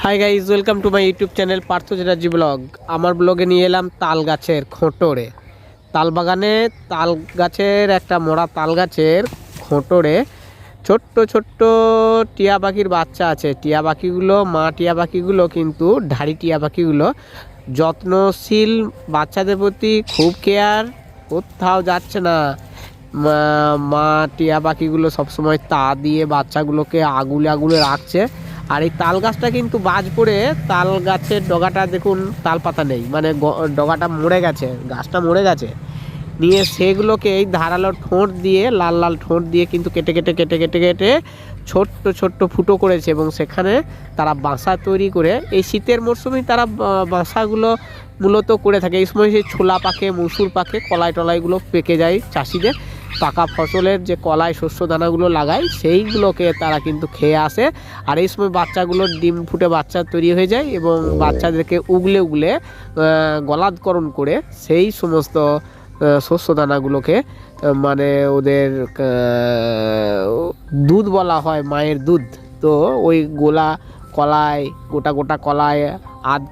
Hi guys welcome to my YouTube channel Partha Chatterjee vlog আমার ব্লগে নিয়ে এলাম তাল গাছের খোঁটরে তাল বাগানে তাল গাছের একটা মোড়া তাল গাছের খোঁটরে ছোট্ট ছোট্ট টিয়া পাখির বাচ্চা আছে টিয়া পাখিগুলো মা টিয়া পাখিগুলো কিন্তু ঢাড়ি টিয়া পাখিগুলো যত্নশীল বাচ্চাদের প্রতি খুব কেয়ার কোথাও যাচ্ছে না মা- টিয়া পাখিগুলো সবসময় তা দিয়ে বাচ্চাগুলোকে আগুলে আগুলে রাখছে আর এই তাল গাছটা কিন্তু বাজ পড়ে তাল গাছের ডগাটা দেখুন তাল পাতা নেই। মানে ডগাটা মরে গেছে, গাছটা মরে গেছে। নিয়ে সেগুলোকে এই ধারালো ঠোঁট দিয়ে, লাল লাল ঠোঁট দিয়ে কিন্তু কেটে কেটে কেটে কেটে কেটে ছোট্ট ছোট্ট ফুটো করেছে এবং সেখানে তারা বাসা তৈরি করে এই শীতের মরশুমেই তারা বাসাগুলো মূলত করে থাকে। এই সময় সেই ছোলা পাকে, মসুর পাকে, কলাই টলাইগুলো পেকে যায় চাষিদের। পাকা ফসলের যে কলাই, শস্য দানাগুলো লাগায় সেইগুলোকে তারা কিন্তু খেয়ে আসে। আর এই সময় বাচ্চাগুলোর ডিম ফুটে বাচ্চা তৈরি হয়ে যায় এবং বাচ্চাদেরকে উগলে উগলে গলাদকরণ করে সেই সমস্ত শস্য দানাগুলোকে মানে ওদের দুধ বলা হয়, মায়ের দুধ। তো ওই গোলা কলায় গোটা গোটা কলায় আধ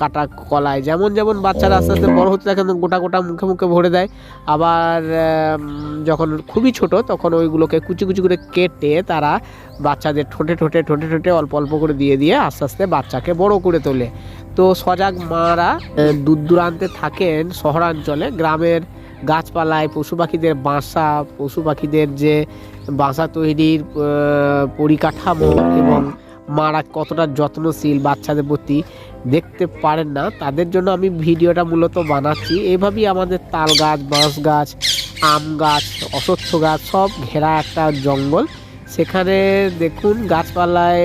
কাটা কলায়। যেমন যেমন বাচ্চারা আস্তে আস্তে বড় হতে থাকে গোটা গোটা মুখে মুখে ভরে দেয়। আবার যখন খুবই ছোট, তখন ওইগুলোকে কুচি কুচি করে কেটে তারা বাচ্চাদের ঠোঁটে ঠোঁটে ঠোঁটে ঠোঁটে অল্প অল্প করে দিয়ে দিয়ে আস্তে আস্তে বাচ্চাকে বড় করে তোলে। তো সজাগ মারা দূর দূরান্তে থাকেন শহরাঞ্চলে। গ্রামের গাছপালায় পশু পাখিদের বাসা, পশু পাখিদের যে বাসা তৈরির পরিকাঠামো এবং মারা কতটা যত্নশীল বাচ্চাদের প্রতি দেখতে পারেন না। তাদের জন্য আমি ভিডিওটা মূলত বানাচ্ছি। এইভাবেই আমাদের তাল গাছ, বাঁশ গাছ, আম গাছ, অশ্বত্থ গাছ সব ঘেরা একটা জঙ্গল। সেখানে দেখুন গাছপালায়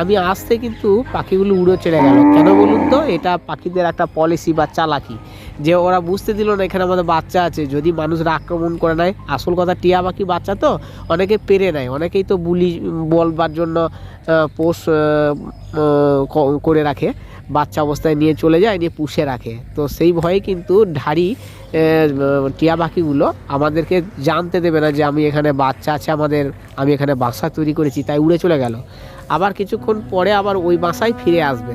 আমি আসতে কিন্তু পাখিগুলো উড়ে চলে গেল। কেন বলুন তো? এটা পাখিদের একটা পলিসি বা চালাকি। যে ওরা বুঝতে দিল না এখানে আমাদের বাচ্চা আছে। যদি মানুষরা আক্রমণ করে নেয়, আসল কথা টিয়া পাখি বাচ্চা তো, অনেকে পেরে নেয়। অনেকেই তো বুলি বলবার জন্য পোষ করে রাখে। বাচ্চা অবস্থায় নিয়ে চলে যায়, নিয়ে পুষে রাখে। তো সেই ভয়ে কিন্তু ঢাড়ি টিয়া পাখিগুলো আমাদেরকে জানতে দেবে না যে আমি এখানে বাচ্চা আছে, আমাদের, আমি এখানে বাসা তৈরি করেছি, তাই উড়ে চলে গেল। আবার কিছুক্ষণ পরে আবার ওই বাসায় ফিরে আসবে।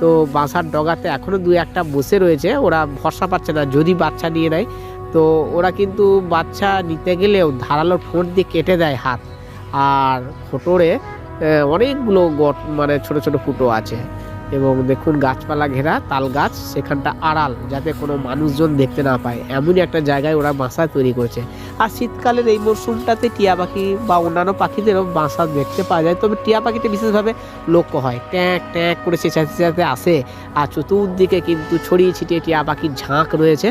তো বাসার ডগাতে এখনও দু একটা বসে রয়েছে, ওরা ভরসা পাচ্ছে না, যদি বাচ্চা নিয়ে নেয়। তো ওরা কিন্তু বাচ্চা নিতে গেলেও ধারালো ঠোঁট দিয়ে কেটে দেয় হাত। আর ফোটোরে অনেকগুলো গট মানে ছোট ছোট ফুটো আছে। এবং দেখুন গাছপালা ঘেরা, তাল গাছ, সেখানটা আড়াল যাতে কোনো মানুষজন দেখতে না পায়। এমনই একটা জায়গায় ওরা বাসা তৈরি করেছে। আর শীতকালের এই মরশুমটাতে টিয়া পাখি বা অন্যান্য পাখিদেরও বাসা দেখতে পাওয়া যায়। তবে টিয়া পাখিটা বিশেষভাবে লক্ষ্য হয়। ট্যাঁক ট্যাঁক করে চেঁচাতে চেঁচাতে আসে। আর চতুর্দিকে কিন্তু ছড়িয়ে ছিটিয়ে টিয়া পাখির ঝাঁক রয়েছে।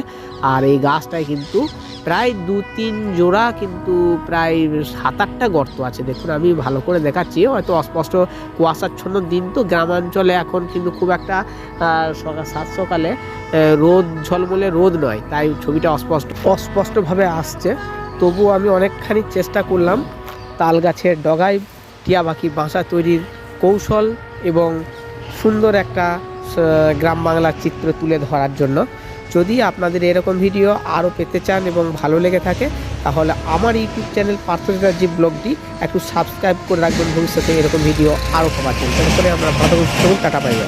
আর এই গাছটায় কিন্তু প্রায় দু তিন জোড়া কিন্তু প্রায় সাত আটটা গর্ত আছে। দেখুন, আমি ভালো করে দেখাচ্ছি। হয়তো অস্পষ্ট কুয়াশাচ্ছন্ন দিন তো। গ্রামাঞ্চলে এখন কিন্তু খুব একটা সকাল সাত সকালে রোদ, ঝলমলে রোদ নয়। তাই ছবিটা অস্পষ্ট, অস্পষ্টভাবে আসছে। তবুও আমি অনেকখানি চেষ্টা করলাম তাল গাছের ডগায় টিয়া পাখি বাসা তৈরির কৌশল এবং সুন্দর একটা গ্রাম বাংলার চিত্র তুলে ধরার জন্য। যদি আপনাদের এরকম ভিডিও আরও পেতে চান এবং ভালো লেগে থাকে, তাহলে আমার ইউটিউব চ্যানেল পার্থ ব্লগটি একটু সাবস্ক্রাইব করে রাখবেন। ভবিষ্যতে এরকম ভিডিও আরও পাওয়ার জন্য। তারপরে আমরা ভালো টাটা পাইব